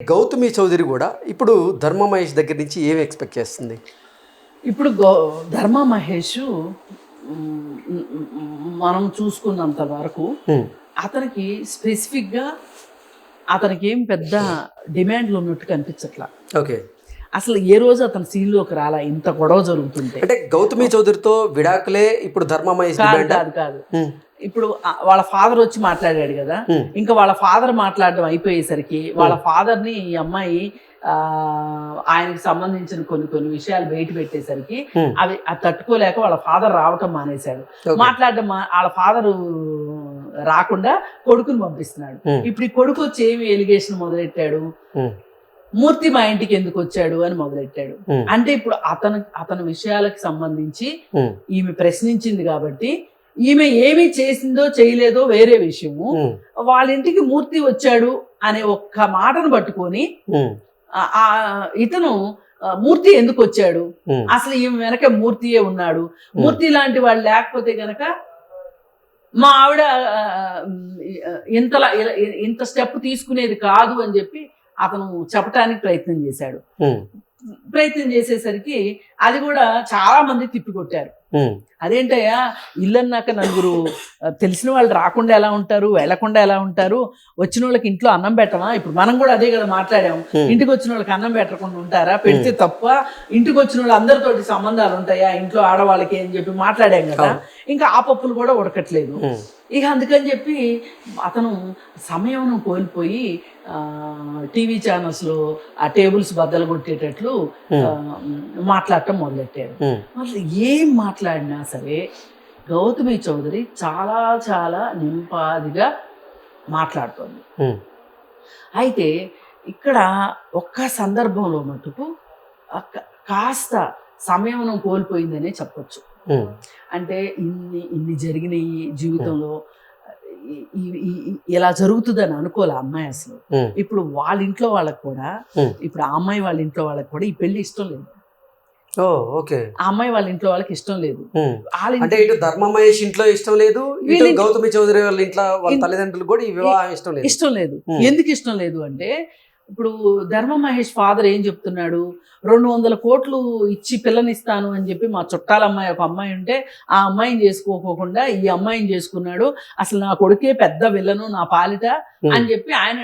గౌతమి చౌదరి కూడా ఇప్పుడు ధర్మ మహేష్ దగ్గర నుంచి ఏమి ఎక్స్పెక్ట్ చేస్తుంది? ఇప్పుడు గో ధర్మ మహేష్ మనం చూసుకున్నంత వరకు. అతనికి స్పెసిఫిక్గా అతనికి ఏం పెద్ద డిమాండ్లు ఉన్నట్టు కనిపించట్లా. ఓకే. అసలు ఏ రోజు అతను సీన్లోకి రాలా? ఇంత గొడవ జరుగుతుంటే. అంటే గౌతమి చౌదరితో విడాకులే ఇప్పుడు ధర్మ మహేష్ కాదు కాదు ఇప్పుడు వాళ్ళ ఫాదర్ వచ్చి మాట్లాడాడు కదా. ఇంకా వాళ్ళ ఫాదర్ మాట్లాడడం అయిపోయేసరికి వాళ్ళ ఫాదర్ని ఈ అమ్మాయి ఆ, ఆయనకి సంబంధించిన కొన్ని కొన్ని విషయాలు బయట పెట్టేసరికి. అవి అది తట్టుకోలేక వాళ్ళ ఫాదర్ రావటం మానేశాడు. మాట్లాడడం వాళ్ళ ఫాదర్ రాకుండా కొడుకుని పంపిస్తున్నాడు. ఇప్పుడు ఈ కొడుకు వచ్చి ఏమి ఎలిగేషన్ మొదలెట్టాడు. మూర్తి మా ఇంటికి ఎందుకు వచ్చాడు అని మొదలెట్టాడు. అంటే ఇప్పుడు అతను అతని విషయాలకు సంబంధించి. ఈమె ప్రశ్నించింది కాబట్టి ఈమె ఏమి చేసిందో చేయలేదో వేరే విషయము. వాళ్ళ ఇంటికి మూర్తి వచ్చాడు అనే ఒక్క మాటను పట్టుకొని. ఆ- ఇతను మూర్తి ఎందుకు వచ్చాడు. అసలు ఈమె వెనక మూర్తియే ఉన్నాడు మూర్తి లాంటి వాళ్ళు లేకపోతే గనక మా ఆవిడ ఇంతలా ఇంత స్టెప్ తీసుకునేది కాదు అని చెప్పి అతను చెప్పడానికి ప్రయత్నం చేశాడు. ప్రయత్నం చేసేసరికి అది కూడా చాలా మంది తిప్పికొట్టారు. అదేంటయ్యా? ఇల్లన్నాక నలుగురు తెలిసిన వాళ్ళు రాకుండా ఎలా ఉంటారు? వెళ్ళకుండా ఎలా ఉంటారు? వచ్చిన వాళ్ళకి ఇంట్లో అన్నం పెట్టమా? ఇప్పుడు మనం కూడా అదే కదా మాట్లాడాము. ఇంటికి వచ్చిన వాళ్ళకి అన్నం పెట్టకుండా ఉంటారా? పెడితే తప్ప ఇంటికి వచ్చిన వాళ్ళు అందరితోటి సంబంధాలు ఉంటాయా? ఇంట్లో ఆడవాళ్ళకి అని చెప్పి మాట్లాడాం కదా. ఇంకా ఆ పప్పులు కూడా ఉడకట్లేదు. ఇక అందుకని చెప్పి అతను సమయం కోల్పోయి టీవీ ఛానల్స్లో ఆ టేబుల్స్ బద్దలు కొట్టేటట్లు మాట్లాడటం మొదలెట్టారు. అసలు ఏం మాట్లాడినా సరే గౌతమి చౌదరి చాలా చాలా నింపాదిగా మాట్లాడుతోంది. అయితే ఇక్కడ ఒక్క సందర్భంలో మటుకు కాస్త సమయం కోల్పోయిందనే చెప్పొచ్చు. అంటే ఇన్ని ఇన్ని జరిగినాయి జీవితంలో ఇలా జరుగుతుందని అనుకోలే అమ్మాయి అసలు. ఇప్పుడు వాళ్ళ ఇంట్లో వాళ్ళకి కూడా. ఇప్పుడు ఆ అమ్మాయి వాళ్ళ ఇంట్లో వాళ్ళకి కూడా ఈ పెళ్ళి ఇష్టం లేదు. ఓకే. ఆ అమ్మాయి వాళ్ళ ఇంట్లో వాళ్ళకి ఇష్టం లేదు. అంటే ఇంట్లో ఇటు ధర్మ మహేష్ ఇంట్లో ఇష్టం లేదు ఇటు గౌతమి చౌదరి వాళ్ళ ఇంట్లో వాళ్ళ తల్లిదండ్రులు కూడా ఈ వివాహం ఇష్టం లేదు. ఇష్టం లేదు. ఎందుకు ఇష్టం లేదు అంటే ఇప్పుడు ధర్మ మహేష్ ఫాదర్ ఏం చెప్తున్నాడు రెండు వందల కోట్లు ఇచ్చి పిల్లనిస్తాను అని చెప్పి మా చుట్టాల అమ్మాయి ఒక అమ్మాయి ఉంటే ఆ అమ్మాయిని చేసుకోకోకుండా ఈ అమ్మాయిని చేసుకున్నాడు అసలు నా కొడుకే పెద్ద విల్లను నా పాలిట. అని చెప్పి ఆయన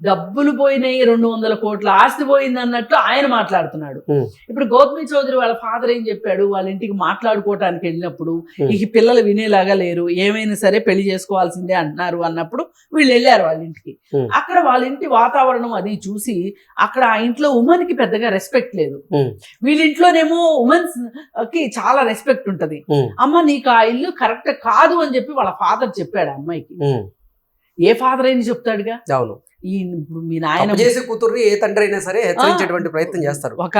డబ్బులు పోయినాయి రెండు వందల కోట్ల ఆస్తి పోయింది అన్నట్టు ఆయన మాట్లాడుతున్నాడు. ఇప్పుడు గౌతమి చౌదరి వాళ్ళ ఫాదర్ ఏం చెప్పాడు వాళ్ళ ఇంటికి మాట్లాడుకోవటానికి వెళ్ళినప్పుడు. ఈ పిల్లలు వినేలాగా లేరు ఏమైనా సరే పెళ్ళి చేసుకోవాల్సిందే అంటున్నారు అన్నప్పుడు వీళ్ళు వెళ్ళారు వాళ్ళ ఇంటికి. అక్కడ వాళ్ళ ఇంటి వాతావరణం అది చూసి అక్కడ ఆ ఇంట్లో ఉమెన్కి పెద్దగా రెస్పెక్ట్ లేదు. వీళ్ళ ఇంట్లోనేమో ఉమెన్స్కి చాలా రెస్పెక్ట్ ఉంటది. అమ్మ నీకు ఆ ఇల్లు కరెక్ట్ కాదు అని చెప్పి వాళ్ళ ఫాదర్ చెప్పాడు అమ్మాయికి. ఏ ఫాదర్ అయినా చెప్తాడుగా అవును ఈ మీ నాయన చేసే కూతుర్ని ఏ తండ్రి అయినా సరే హెచ్చరించేటువంటి ప్రయత్నం చేస్తారు. ఒక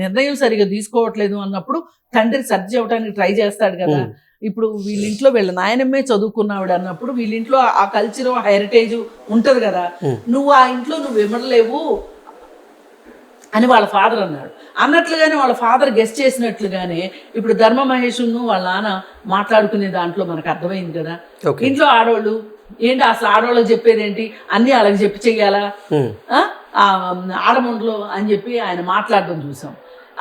నిర్ణయం సరిగా తీసుకోవట్లేదు అన్నప్పుడు తండ్రి సర్జ్ అవ్వడానికి ట్రై చేస్తాడు కదా. ఇప్పుడు వీళ్ళ ఇంట్లో వీళ్ళ నాయనమ్మే చదువుకున్నావిడ అన్నప్పుడు వీళ్ళ ఇంట్లో ఆ కల్చర్ హెరిటేజ్ ఉంటది కదా. నువ్వు ఆ ఇంట్లో నువ్వు ఇవ్వలేవు అని వాళ్ళ ఫాదర్ అన్నాడు. అన్నట్లుగానే వాళ్ళ ఫాదర్ గెస్ట్ చేసినట్లుగానే ఇప్పుడు ధర్మ మహేషును వాళ్ళ నాన్న మాట్లాడుకునే దాంట్లో మనకు అర్థమైంది కదా. ఇంట్లో ఆడవాళ్ళు ఏంటి అసలు ఆడవాళ్ళకి చెప్పేది ఏంటి? అన్నీ వాళ్ళకి చెప్పి చెయ్యాలా? ఆడమండలో అని చెప్పి ఆయన మాట్లాడడం చూసాం.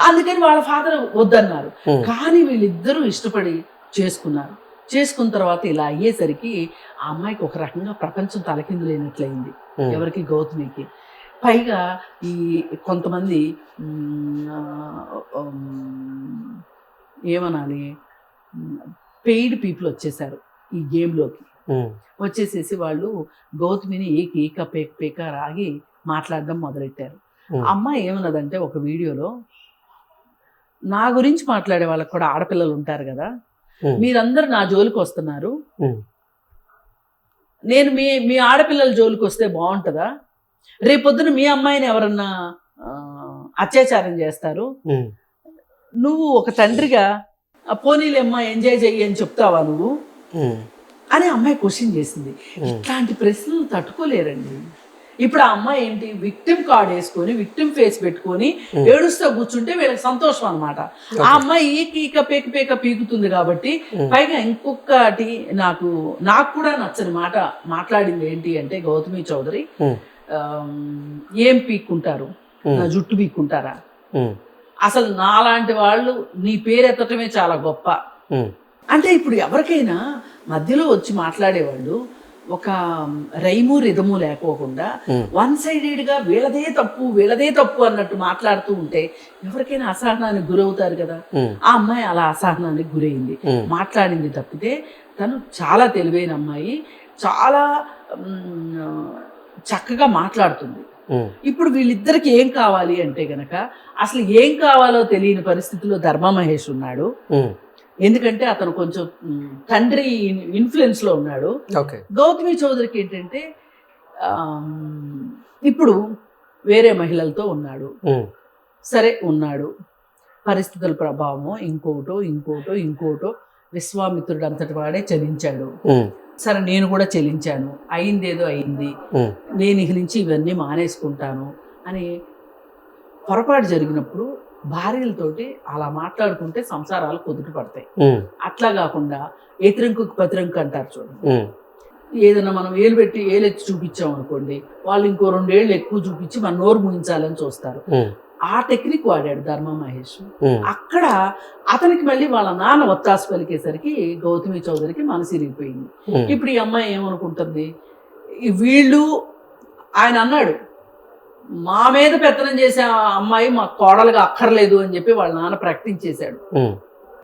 అందుకని వాళ్ళ ఫాదర్ వద్దన్నారు. కానీ వీళ్ళిద్దరూ ఇష్టపడి చేసుకున్నారు. చేసుకున్న తర్వాత ఇలా అయ్యేసరికి ఆ అమ్మాయికి ఒక రకంగా ప్రపంచం తలకిందులైనట్లయింది. ఎవరికి? గౌతమికి. పైగా ఈ కొంతమంది ఏమనాలి? పెయిడ్ పీపుల్ వచ్చేసారు ఈ గేమ్లోకి. వచ్చేసేసి వాళ్ళు గౌతమిని ఏకి ఏక పేక పేక రాగి మాట్లాడడం మొదలెట్టారు. అమ్మాయి ఏమన్నదంటే ఒక వీడియోలో నా గురించి మాట్లాడే వాళ్ళకి కూడా ఆడపిల్లలు ఉంటారు కదా. మీరందరూ నా జోలికి వస్తున్నారు. నేను మీ మీ ఆడపిల్లల జోలికి వస్తే బాగుంటుందా రేపొద్దున మీ అమ్మాయిని ఎవరన్నా అత్యాచారం చేస్తారు. నువ్వు ఒక తండ్రిగా "ఆ, పోనీలేమ్మా ఎంజాయ్ చెయ్యి అని చెప్తావా నువ్వు. అని అమ్మాయి క్వశ్చన్ చేసింది. ఇట్లాంటి ప్రశ్నలు తట్టుకోలేరండి. ఇప్పుడు ఆ అమ్మాయి ఏంటి? విక్టిమ్ కార్డ్ వేసుకొని విక్టిమ్ ఫేస్ పెట్టుకొని. ఏడుస్తూ కూర్చుంటే వీళ్ళకి సంతోషం అనమాట ఆ అమ్మాయి ఈక పేక పేక పీకుతుంది కాబట్టి. పైగా ఇంకొకటి నాకు నాకు కూడా నచ్చని మాట మాట్లాడింది ఏంటి అంటే గౌతమి చౌదరి ఏం పీక్కుంటారు? నా జుట్టు పీక్కుంటారా? అసలు నాలాంటి వాళ్ళు నీ పేరు ఎత్తటమే చాలా గొప్ప. అంటే ఇప్పుడు ఎవరికైనా మధ్యలో వచ్చి మాట్లాడేవాళ్ళు. ఒక రైము రిధము లేకోకుండా. వన్ సైడెడ్గా వీళ్ళదే తప్పు వీళ్ళదే తప్పు అన్నట్టు మాట్లాడుతూ ఉంటే ఎవరికైనా అసహనానికి గురవుతారు కదా. ఆ అమ్మాయి అలా అసహనానికి గురైంది. మాట్లాడింది తప్పితే తను చాలా తెలివైన అమ్మాయి చాలా చక్కగా మాట్లాడుతుంది. ఇప్పుడు వీళ్ళిద్దరికి ఏం కావాలి అంటే గనక అసలు ఏం కావాలో తెలియని పరిస్థితిలో ధర్మ మహేష్ ఉన్నాడు ఎందుకంటే అతను కొంచెం తండ్రి ఇన్ఫ్లుయెన్స్లో ఉన్నాడు. ఓకే. గౌతమి చౌదరికి ఏంటంటే ఇప్పుడు వేరే మహిళలతో ఉన్నాడు. సరే ఉన్నాడు. పరిస్థితుల ప్రభావమో ఇంకోటో ఇంకోటో ఇంకోటో విశ్వామిత్రుడు అంతటి వాడే చలించాడు. సరే నేను కూడా చెలించాను. అయిందేదో అయింది. నేను ఇక నుంచి ఇవన్నీ మానేసుకుంటాను అని పొరపాటు జరిగినప్పుడు భార్యలతోటి అలా మాట్లాడుకుంటే సంసారాలు కుదుట పడతాయి. అట్లా కాకుండా ఎతిరంకు పతిరంకు అంటారు చూడండి ఏదైనా మనం ఏలు పెట్టి ఏలెత్తి చూపించాం అనుకోండి వాళ్ళు ఇంకో రెండేళ్ళు ఎక్కువ చూపించి మన నోరు ముగించాలని చూస్తారు. ఆ టెక్నిక్ వాడాడు ధర్మ మహేష్. అక్కడ అతనికి మళ్ళీ వాళ్ళ నాన్న ఒత్తాసు పలికేసరికి గౌతమి చౌదరికి మనసు ఇరిగిపోయింది. ఇప్పుడు ఈ అమ్మాయి ఏమనుకుంటుంది? వీళ్ళు ఆయన అన్నాడు మా మీద పెత్తనం చేసే ఆ అమ్మాయి మా కోడలుగా అక్కర్లేదు అని చెప్పి వాళ్ళ నాన్న ప్రకటించేశాడు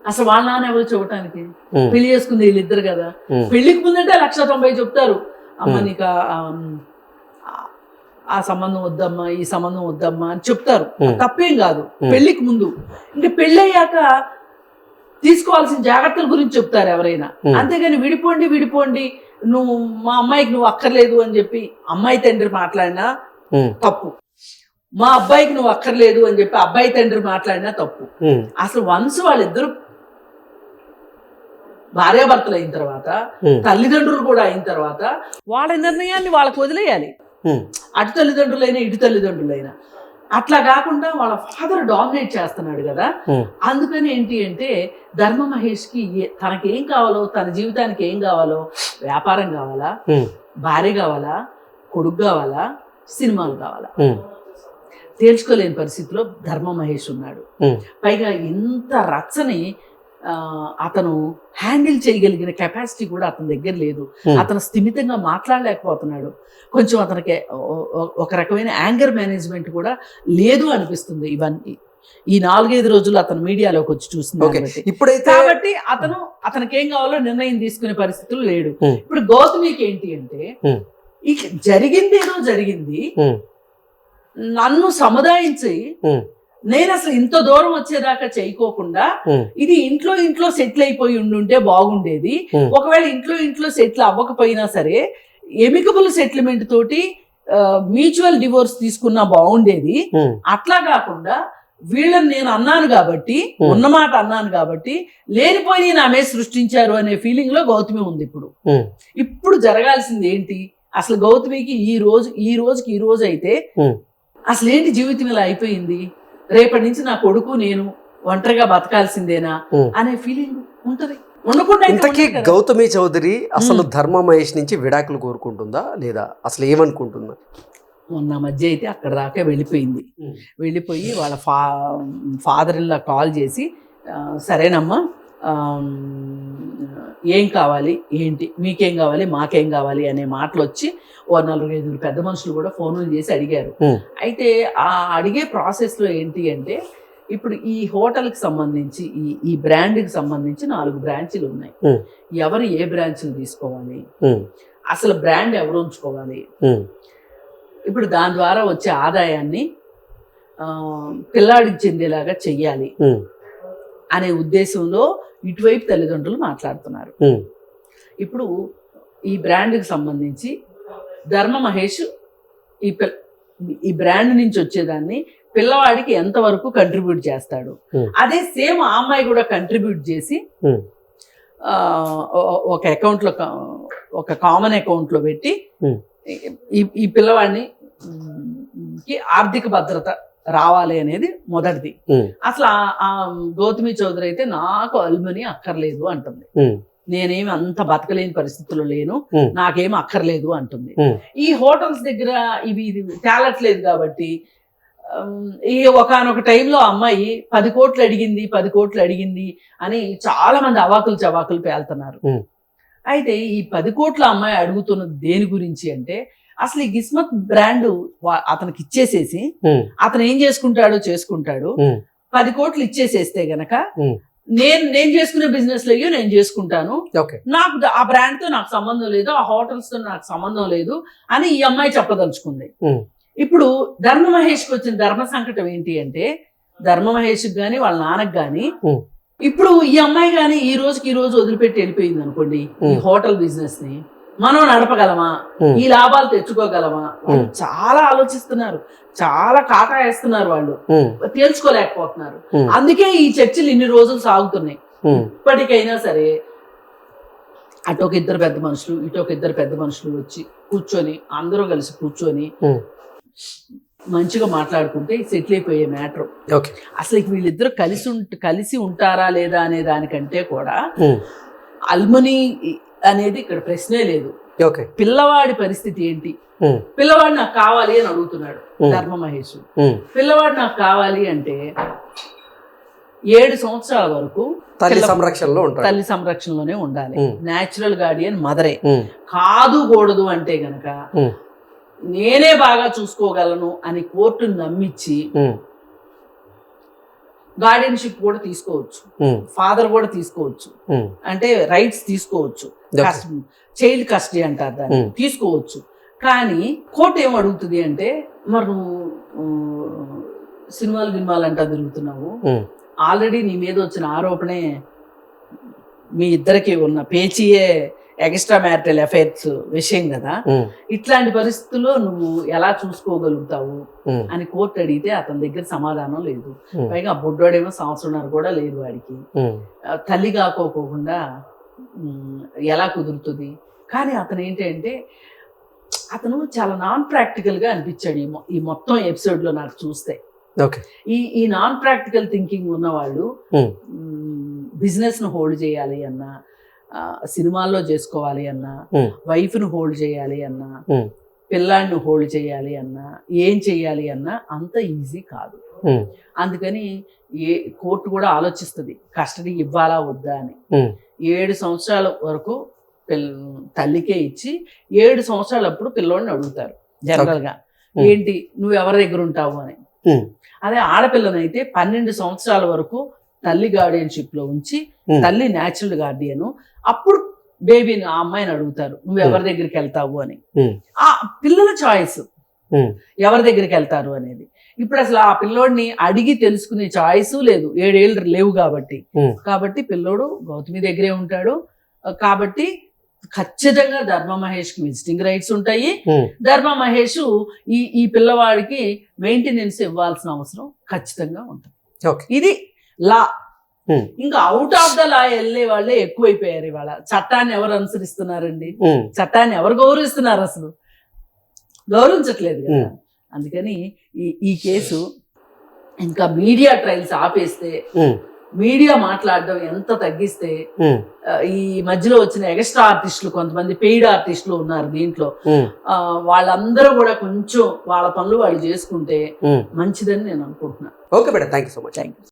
అసలు వాళ్ళ నాన్న ఎవరు చూడటానికి? పెళ్ళి చేసుకుంది వీళ్ళిద్దరు కదా. పెళ్ళికి ముందంటే లక్ష తొంభై చెప్తారు. అమ్మ. నీకు ఆ- సంబంధం వద్దమ్మా ఈ సంబంధం వద్దమ్మా అని చెప్తారు. తప్పేం కాదు. పెళ్ళికి ముందు. ఇంకా పెళ్ళయ్యాక తీసుకోవాల్సిన జాగ్రత్తల గురించి చెప్తారు ఎవరైనా. అంతేగాని విడిపోండి విడిపోండి. నువ్వు మా అమ్మాయికి నువ్వు అక్కర్లేదు అని చెప్పి అమ్మాయి తండ్రి మాట్లాడినా తప్పు. మా అబ్బాయికి నువ్వు అక్కర్లేదు అని చెప్పి అబ్బాయి తండ్రి మాట్లాడినా తప్పు. అసలు వన్స్ వాళ్ళిద్దరు భార్యాభర్తలు అయిన తర్వాత తల్లిదండ్రులు కూడా అయిన తర్వాత వాళ్ళ నిర్ణయాన్ని వాళ్ళకు వదిలేయాలి. అటు తల్లిదండ్రులైనా ఇటు తల్లిదండ్రులైనా. అట్లా కాకుండా వాళ్ళ ఫాదర్ డామినేట్ చేస్తున్నాడు కదా. అందుకని ఏంటి అంటే ధర్మ మహేష్కి ఏ- తనకి ఏం కావాలో తన జీవితానికి ఏం కావాలో వ్యాపారం కావాలా భార్య కావాలా కొడుకు కావాలా సినిమాలు కావాలా? తేల్చుకోలేని పరిస్థితిలో ధర్మ మహేష్ ఉన్నాడు పైగా ఇంత రచ్చని అతను హ్యాండిల్ చేయగలిగిన కెపాసిటీ కూడా అతని దగ్గర లేదు. అతను స్థిమితంగా మాట్లాడలేకపోతున్నాడు. కొంచెం అతనికి ఒక రకమైన యాంగర్ మేనేజ్మెంట్ కూడా లేదు అనిపిస్తుంది ఇవన్నీ. ఈ నాలుగైదు రోజులు అతను మీడియాలోకి వచ్చి కాబట్టి. ఇప్పుడైతే కాబట్టి అతను అతనికి ఏం కావాలో నిర్ణయం తీసుకునే పరిస్థితులు లేడు. ఇప్పుడు గౌతమికి ఏంటి అంటే. ఇక జరిగింది. ఏదో జరిగింది నన్ను సముదాయించి నేను అసలు ఇంత దూరం వచ్చేదాకా చేయకోకుండా ఇది ఇంట్లో ఇంట్లో సెటిల్ అయిపోయి ఉండుంటే బాగుండేది. ఒకవేళ ఇంట్లో ఇంట్లో సెటిల్ అవ్వకపోయినా సరే ఎమికబుల్ సెటిల్మెంట్ తోటి మ్యూచువల్ డివోర్స్ తీసుకున్నా బాగుండేది. అట్లా కాకుండా వీళ్ళని నేను అన్నాను కాబట్టి. ఉన్నమాట అన్నాను కాబట్టి లేనిపోయి నా మీద సృష్టించారు అనే ఫీలింగ్లో గౌతమి ఉంది ఇప్పుడు. ఇప్పుడు జరగాల్సింది ఏంటి? అసలు గౌతమికి ఈ రోజు ఈ రోజుకి ఈ రోజు అయితే. అసలు ఏంటి జీవితం ఇలా అయిపోయింది రేపటి నుంచి నా కొడుకు నేను ఒంటరిగా బతకాల్సిందేనా. అనే ఫీలింగ్ ఉంటది ఇంతకీ. గౌతమి చౌదరి అసలు. ధర్మ మహేష్ నుంచి విడాకులు కోరుకుంటుందా లేదా అసలు ఏమనుకుంటుందా మొన్న మధ్య అయితే అక్కడ దాకా వెళ్ళిపోయింది. వెళ్ళిపోయి వాళ్ళ ఫా ఫాదర్ ఇల్లా కాల్ చేసి "ఆ, సరేనమ్మా ఏం కావాలి? ఏంటి? మీకేం కావాలి? మాకేం కావాలి? అనే మాటలు వచ్చి ఓ నలుగురు ఐదుగురు పెద్ద మనుషులు కూడా ఫోన్లు చేసి అడిగారు. అయితే ఆ అడిగే ప్రాసెస్లో ఏంటి అంటే ఇప్పుడు ఈ హోటల్కి సంబంధించి ఈ ఈ బ్రాండ్కి సంబంధించి నాలుగు బ్రాంచీలు ఉన్నాయి. ఎవరు ఏ బ్రాంచ్లు తీసుకోవాలి? అసలు బ్రాండ్ ఎవరు ఉంచుకోవాలి? ఇప్పుడు దాని ద్వారా వచ్చే ఆదాయాన్ని పిల్లాడికి చెందేలాగా చెయ్యాలి. అనే ఉద్దేశంలో ఇటువైపు తల్లిదండ్రులు మాట్లాడుతున్నారు ఇప్పుడు ఈ బ్రాండ్కి సంబంధించి ధర్మ మహేష్ ఈ ఈ బ్రాండ్ నుంచి వచ్చేదాన్ని పిల్లవాడికి ఎంతవరకు కంట్రిబ్యూట్ చేస్తాడు. అదే సేమ్ ఆ అమ్మాయి కూడా కంట్రిబ్యూట్ చేసి ఒక అకౌంట్లో ఒక కామన్ అకౌంట్లో పెట్టి. ఈ ఈ పిల్లవాడిని ఆర్థిక భద్రత రావాలి అనేది మొదటిది. అసలు ఆ- గౌతమి చౌదరి అయితే నాకు అల్మని అక్కర్లేదు అంటుంది. నేనేమి అంత బతకలేని పరిస్థితుల్లో లేను. నాకేం అక్కర్లేదు అంటుంది. ఈ హోటల్స్ దగ్గర ఇవి ఇది తేలట్లేదు కాబట్టి ఈ ఒకనొక టైంలో అమ్మాయి పది కోట్లు అడిగింది పది కోట్లు అడిగింది అని చాలా మంది అవాకులు చవాకులు పేలుతున్నారు. అయితే ఈ పది కోట్ల అమ్మాయి అడుగుతున్నది దేని గురించి అంటే అసలు ఈ గిస్మత్ బ్రాండ్ అతనికి ఇచ్చేసేసి. అతను ఏం చేసుకుంటాడో చేసుకుంటాడు. పది కోట్లు ఇచ్చేసేస్తే గనక. నేను నేను చేసుకునే బిజినెస్లో నేను చేసుకుంటాను నాకు ఆ బ్రాండ్తో నాకు సంబంధం లేదు ఆ హోటల్స్తో నాకు సంబంధం లేదు అని ఈ అమ్మాయి చెప్పదలుచుకుంది. ఇప్పుడు ధర్మ మహేష్కి వచ్చిన ధర్మ సంకటం ఏంటి అంటే ధర్మ మహేష్కి గాని వాళ్ళ నాన్నకి గాని. ఇప్పుడు ఈ అమ్మాయి గాని ఈ రోజుకి ఈ రోజు వదిలిపెట్టి వెళ్ళిపోయింది అనుకోండి ఈ. హోటల్ బిజినెస్ని మనం నడపగలమా. ఈ లాభాలు తెచ్చుకోగలమా. చాలా ఆలోచిస్తున్నారు చాలా కాటా వేస్తున్నారు వాళ్ళు. తేల్చుకోలేకపోతున్నారు. అందుకే ఈ చర్చలు ఇన్ని రోజులు సాగుతున్నాయి. ఇప్పటికైనా సరే అటు ఒక ఇద్దరు పెద్ద మనుషులు ఇటు ఒక ఇద్దరు పెద్ద మనుషులు వచ్చి కూర్చొని అందరూ కలిసి కూర్చొని. మంచిగా మాట్లాడుకుంటే సెటిల్ అయిపోయే మ్యాటర్ ఓకే అసలు వీళ్ళిద్దరూ కలిసి ఉంట కలిసి ఉంటారా లేదా అనే దానికంటే కూడా. అల్మనీ అనేది ఇక్కడ ప్రశ్నే లేదు ఓకే పిల్లవాడి పరిస్థితి ఏంటి. పిల్లవాడు నాకు కావాలి అని అడుగుతున్నాడు. ధర్మ మహేష్. పిల్లవాడు నాకు కావాలి అంటే ఏడు సంవత్సరాల వరకు తల్లి సంరక్షణలో తల్లి సంరక్షణలోనే ఉండాలి ఉమ్. Natural Guardian మదరే. కాదు కూడదు అంటే గనక. నేనే బాగా చూసుకోగలను అని కోర్టును నమ్మించి. గార్డియన్షిప్ కూడా తీసుకోవచ్చు. ఫాదర్ కూడా తీసుకోవచ్చు. అంటే రైట్స్ తీసుకోవచ్చు. చైల్డ్ కస్టడీ అంటారు దాన్ని. తీసుకోవచ్చు కానీ కోర్టు ఏం అడుగుతుంది అంటే మరి నువ్వు సినిమాలు గినిమాలు అంటా తిరుగుతున్నావు. ఆల్రెడీ నీ మీద వచ్చిన ఆరోపణే మీ ఇద్దరికి ఉన్న పేచీయే ఎక్స్ట్రా మ్యారిటల్ అఫైర్స్ విషయం కదా. ఇట్లాంటి పరిస్థితుల్లో నువ్వు ఎలా చూసుకోగలుగుతావు. అని కోర్టు అడిగితే అతని దగ్గర సమాధానం లేదు. పైగా బుడ్డోడేమో సంవత్సరంన్నర కూడా లేదు వాడికి తల్లి కాకోకుండా ఎలా కుదురుతుంది కానీ అతను ఏంటంటే అతను చాలా నాన్ ప్రాక్టికల్గా అనిపించాడు ఈ మొత్తం ఎపిసోడ్లో నాకు చూస్తే ఈ ఈ నాన్ ప్రాక్టికల్ థింకింగ్ ఉన్న వాళ్ళు. బిజినెస్ను హోల్డ్ చేయాలి అన్నా సినిమాల్లో చేసుకోవాలి అన్నా ఉమ్. వైఫ్ను హోల్డ్ చేయాలి అన్నా. పిల్లాడిని హోల్డ్ చేయాలి అన్నా ఏం చేయాలి అన్నా అంత ఈజీ కాదు. అందుకని ఏ కోర్టు కూడా ఆలోచిస్తుంది కస్టడీ ఇవ్వాలా వద్దా అని. ఏడు సంవత్సరాల వరకు తల్లికే ఇచ్చి ఏడు సంవత్సరాలప్పుడు పిల్లోడిని అడుగుతారు జనరల్గా. ఏంటి నువ్వు ఎవరి దగ్గర ఉంటావు అని. అదే ఆడపిల్లనైతే పన్నెండు సంవత్సరాల వరకు తల్లి గార్డియన్షిప్లో ఉంచి. తల్లి న్యాచురల్ గార్డియన్ అప్పుడు బేబీని ఆ అమ్మాయిని అడుగుతారు నువ్వు ఎవరి దగ్గరికి వెళ్తావు? అని. ఆ పిల్లల చాయిస్. ఎవరి దగ్గరికి వెళ్తారు అనేది. ఇప్పుడు అసలు ఆ పిల్లోడిని అడిగి తెలుసుకునే చాయిస్ లేదు. ఏడేళ్ళు లేవు కాబట్టి. కాబట్టి పిల్లోడు గౌతమి దగ్గరే ఉంటాడు. కాబట్టి ఖచ్చితంగా ధర్మ మహేష్కి విజిటింగ్ రైట్స్ ఉంటాయి. ధర్మ మహేష్ ఈ ఈ పిల్లవాడికి మెయింటెనెన్స్ ఇవ్వాల్సిన అవసరం ఖచ్చితంగా ఉంటుంది. ఇది లా. ఇంకా అవుట్ ఆఫ్ ద లా వెళ్ళే వాళ్ళే ఎక్కువైపోయారు ఇవాళ. చట్టాన్ని ఎవరు అనుసరిస్తున్నారండి. చట్టాన్ని ఎవరు గౌరవిస్తున్నారు అసలు? గౌరవించట్లేదు కదా. అందుకని ఈ ఈ కేసు ఇంకా మీడియా ట్రయల్స్ ఆపేస్తే. మీడియా మాట్లాడడం ఎంత తగ్గిస్తే ఈ మధ్యలో వచ్చిన ఎక్స్ట్రా ఆర్టిస్టులు కొంతమంది పెయిడ్ ఆర్టిస్టులు ఉన్నారు దీంట్లో. వాళ్ళందరూ కూడా కొంచెం వాళ్ళ పనులు వాళ్ళు చేసుకుంటే. మంచిదని నేను అనుకుంటున్నాను. Okay madam. Thank you so much. Thank you